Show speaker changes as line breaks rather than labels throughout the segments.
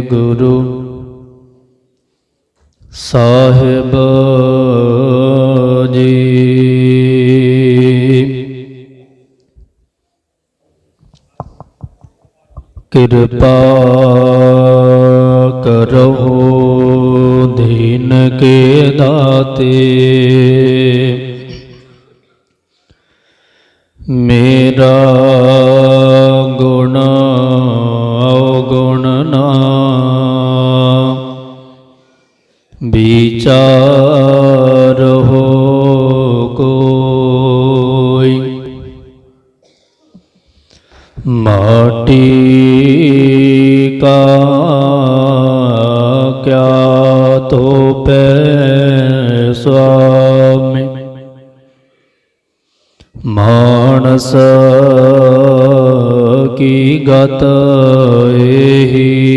ਗੁਰੂ ਸਾਹਿਬ ਜੀ। ਕਿਰਪਾ ਕਰੋ ਦੀਨ ਕੇ ਦਾਤੇ। ਮੇਰਾ ਮਾਟੀ ਕਾ ਕਿਆ ਤੋ ਪੈ ਸੁਆਮੀ? ਮਾਨਸ ਕੀ ਗਤ ਏਹੀ?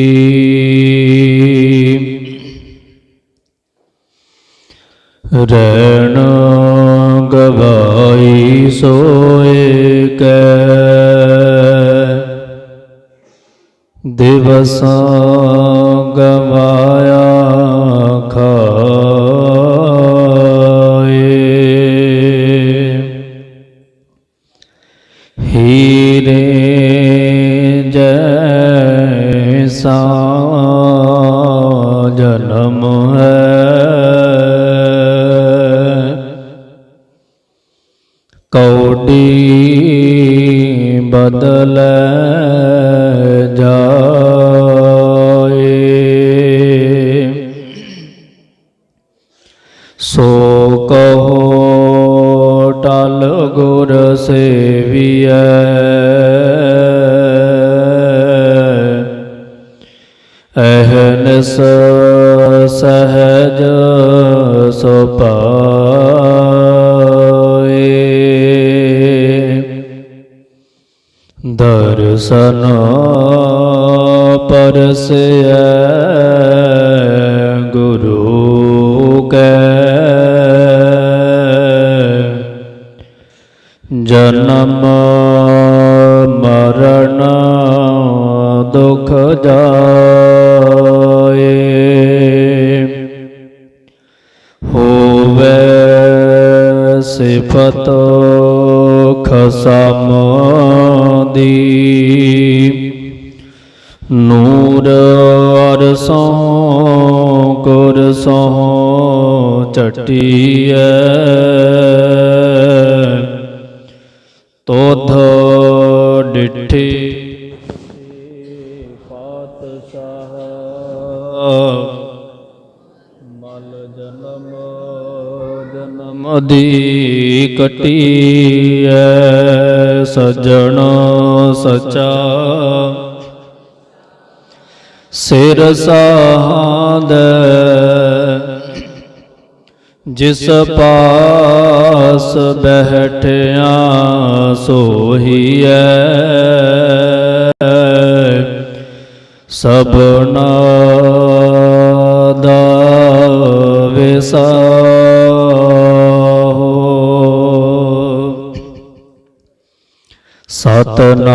ਰੈਣ ਗਵਾਈ ਸੋਏ ਕੈ ਦਿਵਸਾਂ ਗਵਾਇਆ ਖਾਏ। ਹੀਰੇ ਜੈਸਾ ਜਨਮ ਹੈ। ਕੌਡੀ ਬਦਲ ਸੇਵੀਐ। ਅਹਨਸ ਸਹਜ ਸੁਪਾਏ ਦਰਸ਼ਨ ਪਰਸੈ ਜਨਮ ਮਰਨ ਦੁਖ ਜਾਏ। ਹੋਵੇ ਸਿਫਤ ਖਸਮ ਦੀ ਨੂਰ ਗੁਰ ਗੁਰਸੋਂ ਚਟੀਐ। ਤੋਧ ਡਿਠੇ। ਪਾਤਸ਼ਾਹ ਮਲ ਜਨਮ ਜਨਮ ਦੀ ਕਟੀਐ ਸਜਣ ਸਚਾ। ਸਿਰ ਸਾਧ ਜਿਸ ਪਾਸ ਬਹਿਠਿਆ ਸੋਹੀਐ। ਸਭਨਾ ਦਾ ਵਿਸਾਹੋ। ਸਤਨਾਮ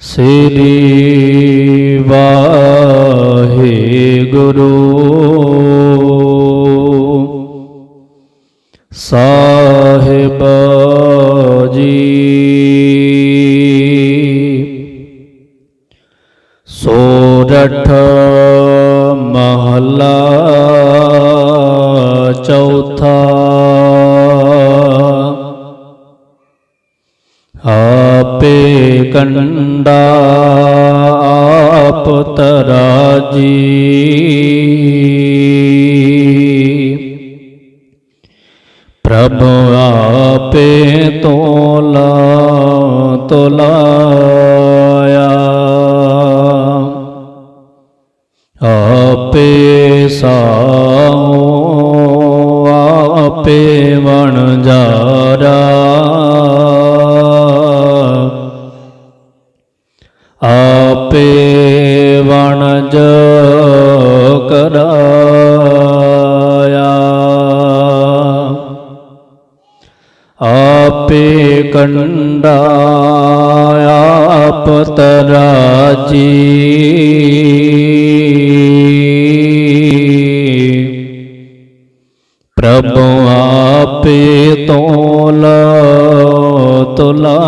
ਸ੍ਰੀ ਗੁਰੂ ਸਾਹਿਬ ਜੀ। ਸੋਰਠ ਮਹਲਾ ਚੌਥਾ। ਆਪੇ ਕੰਡਾ ਆਪ ਤਰਾਜੀ ਪ੍ਰਭ ਆਪੇ ਤੋਲਾ ਤੋਲਾਇਆ। ਆਪੇ ਸਾਉ ਆਪੇ ਵਣ ਜਾਰਾ ਆਪੇ ਵਣਜ ਕਰਾਇਆ। ਆਪੇ ਕੰਡਾ ਆਪ ਤਰਾਜੀ ਪ੍ਰਭੂ ਆਪੇ ਤੋਲ ਤੁਲਾ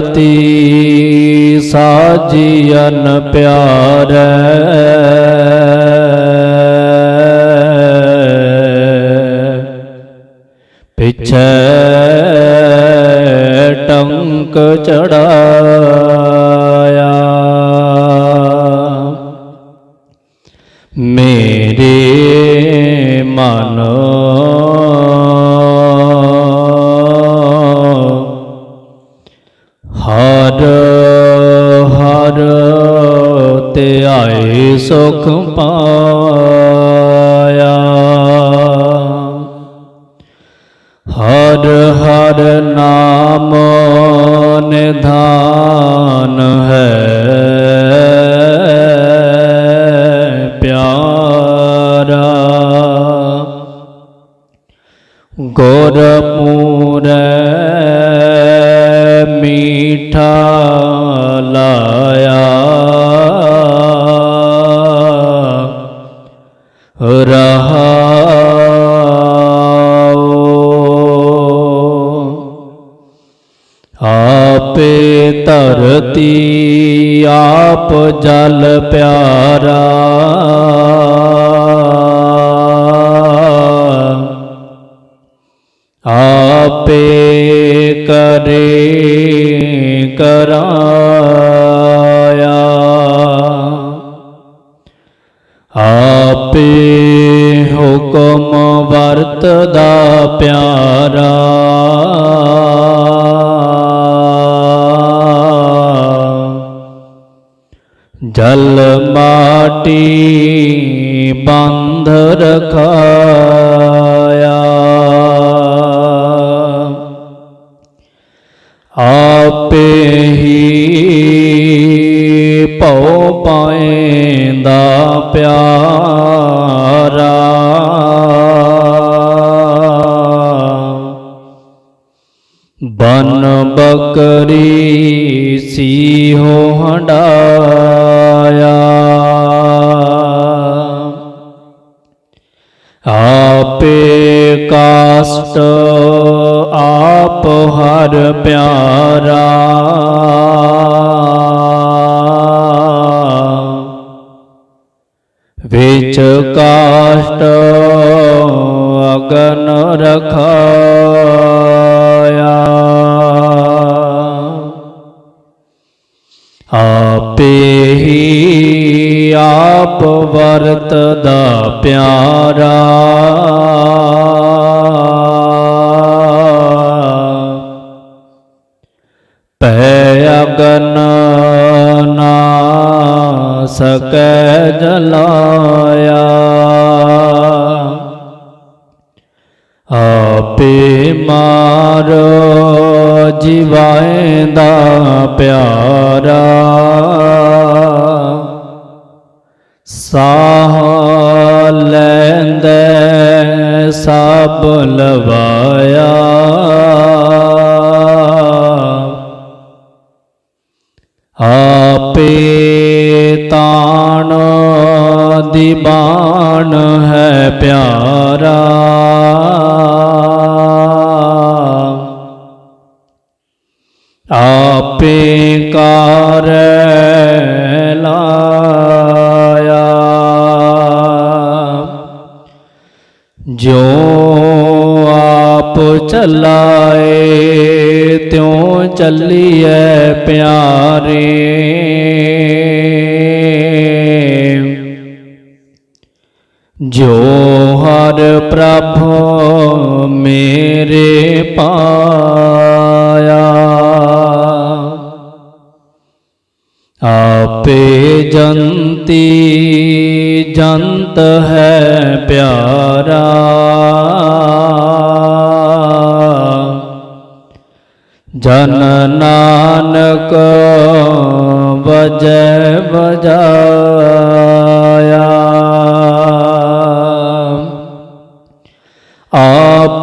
ਧਰਤੀ ਸਾਜੀਅਨ ਪਿਆਰੈ। ਪਿਛੈ ਟੰਕ ਚੜਾਇਆ। ਮੇਰੇ ਮਨ socão ਰਹਾਉ ਆਪੇ ਧਰਤੀ ਆਪ ਜਲ ਪਿਆਰਾ। ਆਪੇ ਕਰੇ ਦਾ ਪਿਆਰਾ। ਜਲ ਮਾਟੀ ਬੰਧ ਰਖਾਇਆ। ਆਪੇ ਹੀ ਭਉ ਪਾਏਂਦਾ ਪਿਆਰਾ। ਕਾਸਟ ਆਪ ਹਰ ਪਿਆਰਾ। ਵਿੱਚ ਕਾਸ਼ਟ ਅਗਨ ਰਖਾਇਆ। ਆਪੇ ਹੀ ਆਪ ਵਰਤਦਾ ਪਿਆਰਾ। ਸਕੈ ਜਲਾਇਆ। ਆਪੇ ਮਾਰ ਜਿਵਾਇਂਦਾ ਪਿਆਰਾ। ਸਾਹ ਲੈਂਦੇ ਸਭ ਲਵਾਇਆ। ਹੈ ਪਿਆਰਾ ਆਪੇ ਕਾਰ ਲਾਇਆ ਜੋ ਆਪ ਚਲਾਏ ਤਿਉ ਚੱਲੀਐ ਪਿਆਰੇ ਜੋ ਹਰ ਪ੍ਰਭ ਮੇਰੇ ਪਾਇਆ। ਆਪੇ ਜੰਤੀ ਜੰਤ ਹੈ ਪਿਆਰਾ। ਜਨ ਨਾਨਕ ਵਜੈ ਵਜਾਇਆ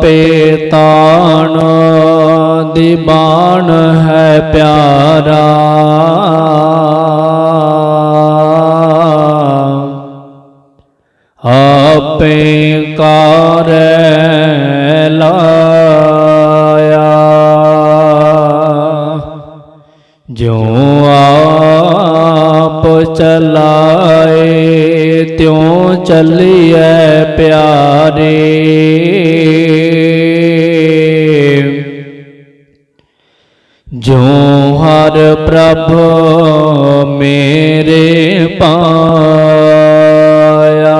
ਆਪੇ ਤਾਣ ਦੀਵਾਨ ਹੈ ਪਿਆਰਾ। ਆਪੇ ਕਾਰੈ ਲਾਇਆ। ਜੋ ਆਪ ਚਲਾਏ ਤਿਉ ਚੱਲੀਐ ਪਿਆਰੇ। ਜੋ ਹਰ ਪ੍ਰਭ ਮੇਰੇ ਪਾਇਆ।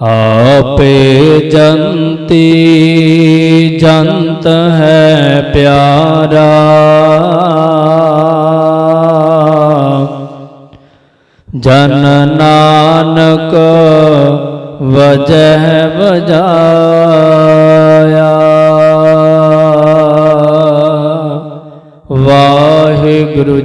ਆਪੇ ਜੰਤੀ ਜੰਤ ਹੈ ਪਿਆਰਾ। ਜਨ ਨਾਨਕ ਵਜਹਿ ਵਜਾ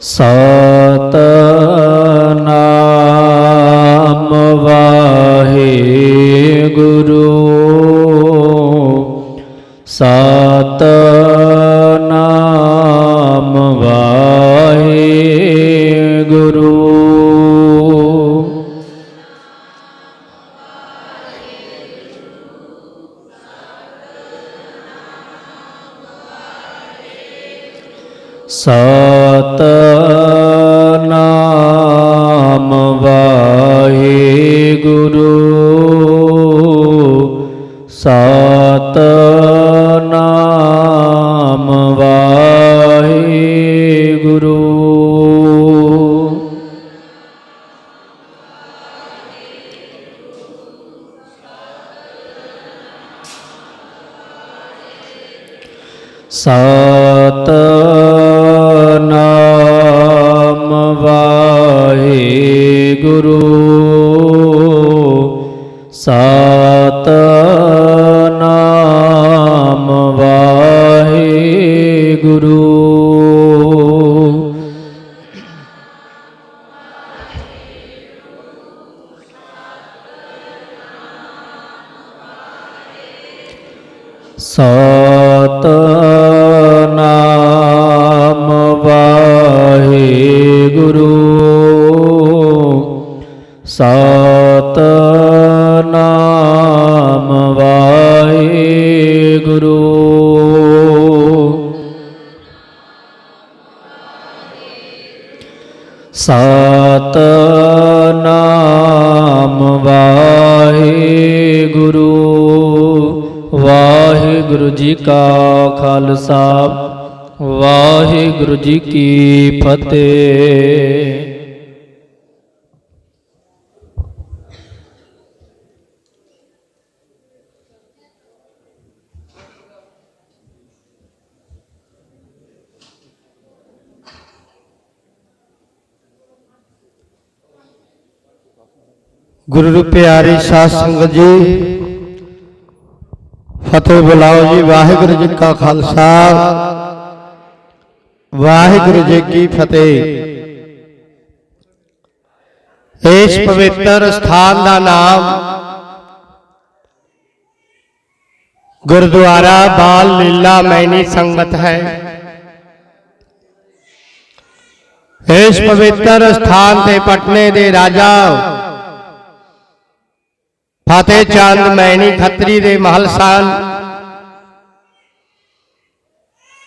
ਸਤ ਸਤ So. का खालसा। वाहिगुरु जी की फतेह। गुरु प्यारी साध संगत जी ਫਤਿਹ
ਬੁਲਾਓ ਜੀ, ਵਾਹਿਗੁਰੂ ਜੀ ਕਾ ਖਾਲਸਾ। ਵਾਹਿਗੁਰੂ ਜੀ ਕੀ ਫਤਿਹ। ਇਸ ਪਵਿੱਤਰ ਸਥਾਨ ਦਾ ਨਾਮ ਗੁਰਦੁਆਰਾ ਬਾਲ ਲੀਲਾ ਮੈਨੀ ਸੰਗਤ ਹੈ। ਇਸ ਪਵਿੱਤਰ ਸਥਾਨ ਤੇ ਪਟਨੇ ਦੇ ਰਾਜਾ ਫਤਿਹ ਚੰਦ ਮੈਣੀ ਖੱਤਰੀ ਦੇ ਮਹਲ ਸਨ।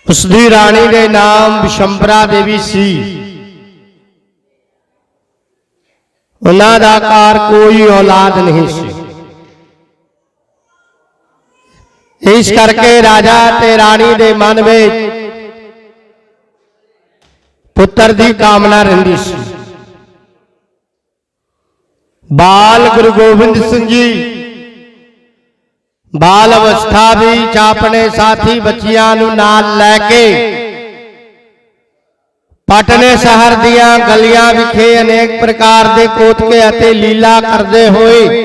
ਉਸ ਦੀ ਰਾਣੀ ਦੇ ਨਾਮ ਵਿਸ਼ੰਬਰਾ ਦੇਵੀ ਸੀ। ਉਹਨਾਂ ਦਾ ਕਾਰ ਕੋਈ ਔਲਾਦ ਨਹੀਂ ਸੀ। ਇਸ ਕਰਕੇ ਰਾਜਾ ਤੇ ਰਾਣੀ ਦੇ ਮਨ ਵਿੱਚ ਪੁੱਤਰ ਦੀ ਕਾਮਨਾ ਰਹਿੰਦੀ ਸੀ। ਬਾਲ ਗੁਰੂ ਗੋਬਿੰਦ ਸਿੰਘ ਜੀ। ਬਾਲ ਅਵਸਥਾ ਵਿੱਚ ਆਪਣੇ ਸਾਥੀ ਬੱਚਿਆਂ ਨੂੰ ਨਾਲ ਲੈ ਕੇ ਪਟਨੇ ਸ਼ਹਿਰ ਦੀਆਂ ਗਲੀਆਂ ਵਿਖੇ ਅਨੇਕ ਪ੍ਰਕਾਰ ਦੇ ਕੋਤਕੇ ਅਤੇ ਲੀਲਾ ਕਰਦੇ ਹੋਏ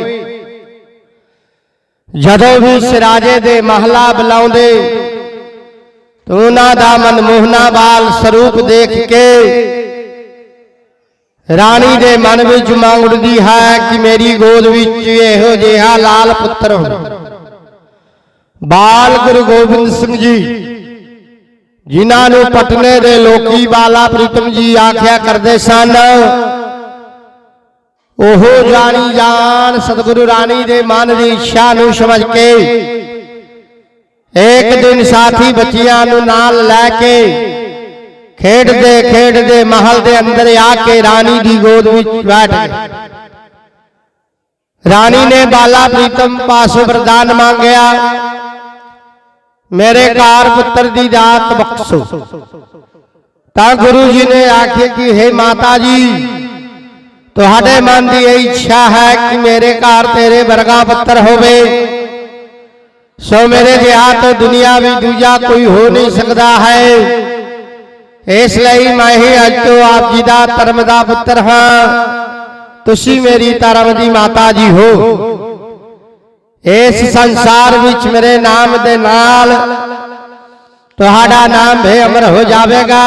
ਜਦੋਂ ਵੀ ਸਿਰਾਜੇ ਦੇ ਮਹਲਾ ਬੁਲਾਉਂਦੇ, ਉਹਨਾਂ ਦਾ ਮਨਮੋਹਨਾ ਬਾਲ ਸਰੂਪ ਦੇਖ ਕੇ ਰਾਣੀ ਦੇ ਮਨ ਵਿੱਚ ਮੰਗ ਉੱਠਦੀ ਹੈ ਕਿ ਮੇਰੀ ਗੋਦ ਵਿੱਚ ਇਹੋ ਜਿਹਾ ਲਾਲ ਪੁੱਤਰ ਹੋ ਬਾਲ ਗੁਰੂ ਗੋਬਿੰਦ ਸਿੰਘ ਜੀ ਜਿਨ੍ਹਾਂ ਨੂੰ ਪਟਨੇ ਦੇ ਲੋਕੀ ਬਾਲਾ ਪ੍ਰੀਤਮ ਜੀ ਆਖਿਆ ਕਰਦੇ ਸਨ। ਉਹ ਜਾਣੀ ਜਾਣ ਸਤਿਗੁਰੂ ਰਾਣੀ ਦੇ ਮਨ ਦੀ ਇੱਛਾ ਨੂੰ ਸਮਝ ਕੇ ਇੱਕ ਦਿਨ ਸਾਥੀ ਬੱਚਿਆਂ ਨੂੰ ਨਾਲ ਲੈ ਕੇ ਖੇਡਦੇ ਖੇਡਦੇ ਮਹਲ ਦੇ ਅੰਦਰ ਆ ਕੇ ਰਾਣੀ ਦੀ ਗੋਦ ਵਿੱਚ ਬੈਠ ਗਏ। ਰਾਣੀ ਨੇ ਬਾਲਾ ਪ੍ਰੀਤਮ ਪਾਸੋਂ ਵਰਦਾਨ ਮੰਗਿਆ। ਮੇਰੇ ਕਾਰ ਪੁੱਤਰ ਦੀ ਦਾਤ ਬਖਸ਼ੋ। ਤਾਂ ਗੁਰੂ ਜੀ ਨੇ ਆਖਿਆ ਕਿ हे ਮਾਤਾ ਜੀ ਤੁਹਾਡੇ ਮਨ ਦੀ ਇਹ ਇੱਛਾ ਹੈ ਕਿ ਮੇਰੇ ਘਰ ਤੇਰੇ ਵਰਗਾ ਪੁੱਤਰ ਹੋਵੇ। ਸੋ ਮੇਰੇ ਜਿਹਾ ਤਾਂ ਦੁਨੀਆ ਵਿੱਚ ਦੂਜਾ ਕੋਈ ਹੋ ਨਹੀਂ ਸਕਦਾ ਹੈ। ਇਸ ਲਈ ਮੈਂ ਹੀ ਅੱਜ ਤੋਂ ਆਪ ਜੀ ਦਾ ਧਰਮ ਦਾ ਪੁੱਤਰ ਹਾਂ। ਤੁਸੀਂ ਮੇਰੀ ਧਰਮ ਦੀ ਮਾਤਾ ਜੀ ਹੋ। ਇਸ ਸੰਸਾਰ ਵਿੱਚ ਮੇਰੇ ਨਾਮ ਦੇ ਨਾਲ ਤੁਹਾਡਾ ਨਾਮ ਵੀ ਅਮਰ ਹੋ ਜਾਵੇਗਾ।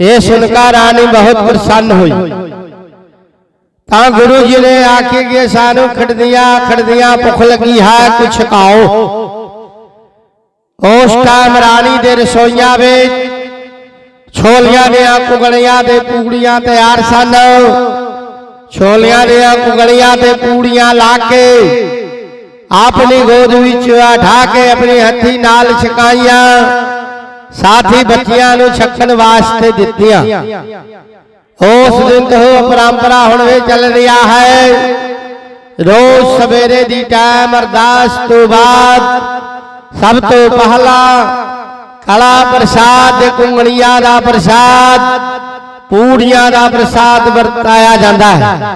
ਇਹ ਸੁਣ ਕੇ ਰਾਣੀ ਬਹੁਤ ਪ੍ਰਸੰਨ ਹੋਈ। ਤਾਂ ਗੁਰੂ ਜੀ ਨੇ ਆਖੀ ਕਿ ਸਾਨੂੰ ਖੜਦੀਆਂ ਖੜਦੀਆਂ ਭੁੱਖ ਲੱਗੀ ਹੈ, ਕੁਛ ਖਾਓ। ਉਸ ਟਾਈਮ ਰਾਣੀ ਦੇ ਰਸੋਈਆਂ ਵਿੱਚ ਛੋਲੀਆਂ ਦੀਆਂ ਕੁਗੜੀਆਂ ਤੇ ਪੂੜੀਆਂ ਤਿਆਰ ਸਨ। ਛੋਲੀਆਂ ਦੀਆਂ ਕੁਗੜੀਆਂ ਤੇ ਪੂੜੀਆਂ ਲਾ ਕੇ ਆਪਣੀ ਗੋਦ ਵਿੱਚ ਉਠਾ ਕੇ ਆਪਣੀ ਹੱਥੀ ਨਾਲ ਛਕਾਈਆਂ। ਸਾਥੀ ਬੱਚਿਆਂ ਨੂੰ ਛਕਣ ਵਾਸਤੇ ਦਿੱਤੀਆਂ। ਉਸ ਦਿਨ ਤੋਂ ਪਰੰਪਰਾ ਹੁਣ ਵੀ ਚੱਲ ਰਿਹਾ ਹੈ। ਰੋਜ਼ ਸਵੇਰੇ ਦੀ ਟਾਈਮ ਅਰਦਾਸ ਤੋਂ ਬਾਅਦ ਸਭ ਤੋਂ ਪਹਿਲਾ ਕਲਾ ਪ੍ਰਸਾਦ ਦੇ ਕੁੰਗਲੀਆਂ ਦਾ ਪ੍ਰਸਾਦ ਪੂੜੀਆਂ ਦਾ ਪ੍ਰਸਾਦ ਵਰਤਾਇਆ ਜਾਂਦਾ ਹੈ।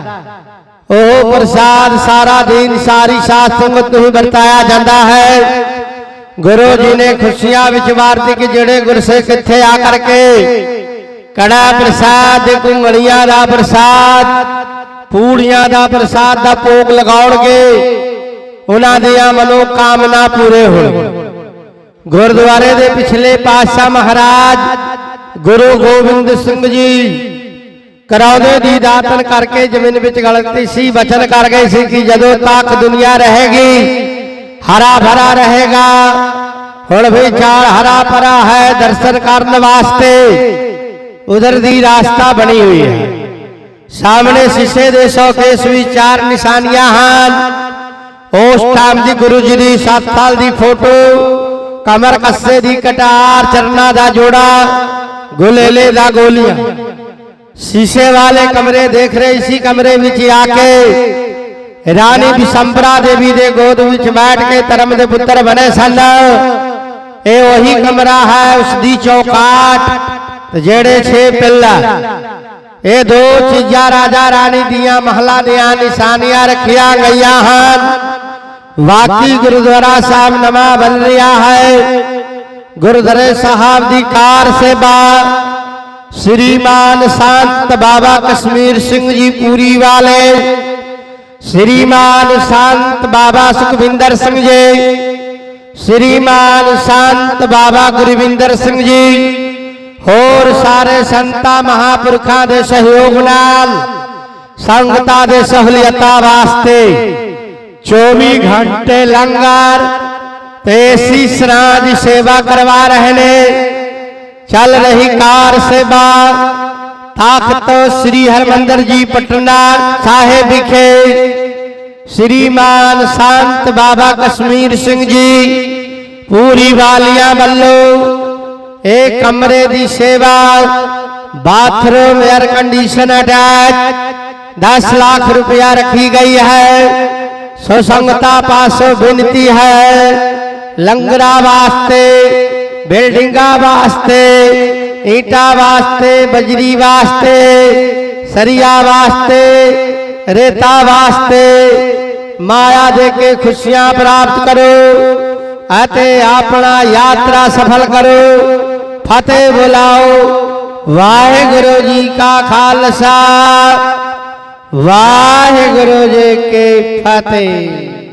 ਉਹ ਪ੍ਰਸਾਦ ਸਾਰਾ ਦਿਨ ਸਾਰੀ ਸਾਧ ਸੰਗਤ ਨੂੰ ਵਰਤਾਇਆ ਜਾਂਦਾ ਹੈ। ਗੁਰੂ ਜੀ ਨੇ ਖੁਸ਼ੀਆਂ ਵਿੱਚ ਵਾਰਤੇ ਕਿ ਜਿਹੜੇ ਗੁਰਸਿੱਖ ਇੱਥੇ ਆ ਕਰਕੇ ਕੜਾ ਪ੍ਰਸਾਦ ਦੇ ਕੁੰਗਲੀਆਂ ਦਾ ਪ੍ਰਸਾਦ ਪੂੜੀਆਂ ਦਾ ਪ੍ਰਸਾਦ ਦਾ ਭੋਗ ਲਗਾਉਣਗੇ। ਉਹਨਾਂ ਦੀਆਂ ਮਨੋ ਕਾਮਨਾ ਪੂਰੇ ਹੋਣਗੇ। ਗੁਰਦੁਆਰੇ ਦੇ ਪਿਛਲੇ ਪਾਤਸ਼ਾਹ ਮਹਾਰਾਜ ਗੁਰੂ ਗੋਬਿੰਦ ਸਿੰਘ ਜੀ ਕਰਾਉਂਦੇ ਦੀ ਦਾਤਨ ਕਰਕੇ ਜ਼ਮੀਨ ਵਿੱਚ ਗਲਤੀ ਸੀ, ਬਚਨ ਕਰ ਗਏ ਸੀ ਕਿ ਜਦੋਂ ਤੱਕ ਦੁਨੀਆ ਰਹੇਗੀ, ਹਰਾ ਭਰਾ ਰਹੇਗਾ। ਹੁਣ ਵੀ ਚਾਰ ਹਰਾ ਭਰਾ ਹੈ, ਦਰਸ਼ਨ ਕਰਨ ਵਾਸਤੇ ਉਧਰ ਦੀ ਰਾਸਤਾ ਬਣੀ ਹੋਈ ਹੈ। ਸਾਹਮਣੇ ਸ਼ੀਸ਼ੇ ਦੇ ਸ਼ੋਕੇਸ ਵੀ ਚਾਰ ਨਿਸ਼ਾਨੀਆਂ ਹਨ। ਉਸ ਟਾਈਮ ਦੀ ਗੁਰੂ ਜੀ ਦੀ 7 ਸਾਲ ਦੀ ਫੋਟੋ ਕਮਰ ਕੱਸੇ ਦੀ ਕਟਾਰ, ਚਰਨਾ ਦਾ ਜੋੜਾ, ਗੁਲੇਲੇ ਦਾ ਗੋਲੀਆਂ। ਸ਼ੀਸ਼ੇ ਵਾਲੇ ਕਮਰੇ ਦੇਖ ਰਹੇ ਸੀ, ਕਮਰੇ ਵਿੱਚ ਆ ਕੇ ਰਾਣੀ ਬਿਸ਼ੰਬਰਾ ਦੇਵੀ ਦੇ ਗੋਦ ਵਿੱਚ ਬੈਠ ਕੇ ਧਰਮ ਦੇ ਪੁੱਤਰ ਬਣੇ ਸਨ। ਇਹ ਉਹੀ ਕਮਰਾ ਹੈ ਉਸ ਦੀ ਚੌਕਾਟ ਤੇ ਜਿਹੜੇ ਛੇ ਪਿੱਲਾ ਇਹ ਦੋ ਚੀਜ਼ਾਂ ਰਾਜਾ ਰਾਣੀ ਦੀਆਂ ਮਹਲਾ ਦੀਆਂ ਨਿਸ਼ਾਨੀਆਂ ਰੱਖੀਆਂ ਗਈਆਂ ਹਨ। ਵਾਕੀ ਗੁਰਦੁਆਰਾ ਸਾਹਿਬ ਨਵਾਂ ਬਣ ਰਿਹਾ ਹੈ ਗੁਰਦੁਆਰੇ ਸਾਹਿਬ ਦੀ ਕਾਰ ਸੇਵਾ श्रीमान संत बाबा कश्मीर सिंह जी पूरी वाले श्रीमान संत बाबा सुखविंदर सिंह जी श्रीमान संत बाबा ਗੁਰਵਿੰਦਰ ਸਿੰਘ ਜੀ ਹੋਰ ਸਾਰੇ ਸੰਤਾਂ ਮਹਾਪੁਰਖਾਂ ਦੇ ਸਹਿਯੋਗ ਨਾਲ ਸੰਗਤਾਂ ਦੇ ਸਹੂਲਤਾਂ ਵਾਸਤੇ 24 ਘੰਟੇ ਲੰਗਰ ਤੇ ਏਸੀ ਸਰਾਂ ਦੀ ਸੇਵਾ ਕਰਵਾ ਰਹੇ ਨੇ ਚੱਲ ਰਹੀ ਕਾਰ ਸੇਵਾ ਤਖਤ ਸ੍ਰੀ ਹਰਮੰਦਰ ਜੀ ਪਟਨਾ ਸਾਹਿਬ ਵਿਖੇ ਸ਼੍ਰੀਮਾਨ ਸੰਤ ਬਾਬਾ ਕਸ਼ਮੀਰ ਸਿੰਘ ਜੀ ਪੂਰੀ ਵਾਲੀਆਂ ਵੱਲੋਂ ਇਹ ਕਮਰੇ ਦੀ ਸੇਵਾ bathroom air condition attach 10 lakh ਸੋ ਸੰਗਤਾਂ ਪਾਸੋਂ ਬੇਨਤੀ ਹੈ। ਲੰਗਰਾਂ ਵਾਸਤੇ, ਬਿਲਡਿੰਗਾਂ ਵਾਸਤੇ, ਈਟਾਂ ਵਾਸਤੇ, ਬਜਰੀ ਵਾਸਤੇ, ਸਰੀਆ ਵਾਸਤੇ, ਰੇਤਾ ਵਾਸਤੇ, ਮਾਇਆ ਦੇ ਕੇ ਖੁਸ਼ੀਆਂ ਪ੍ਰਾਪਤ ਕਰੋ ਅਤੇ ਆਪਣਾ ਯਾਤਰਾ ਸਫਲ ਕਰੋ। ਫਤਿਹ ਬੁਲਾਓ। ਵਾਹਿਗੁਰੂ ਜੀ ਕਾ ਖਾਲਸਾ। ਵਾਹਿਗੁਰੂ ਜੀ ਕੀ ਫਤਿਹ।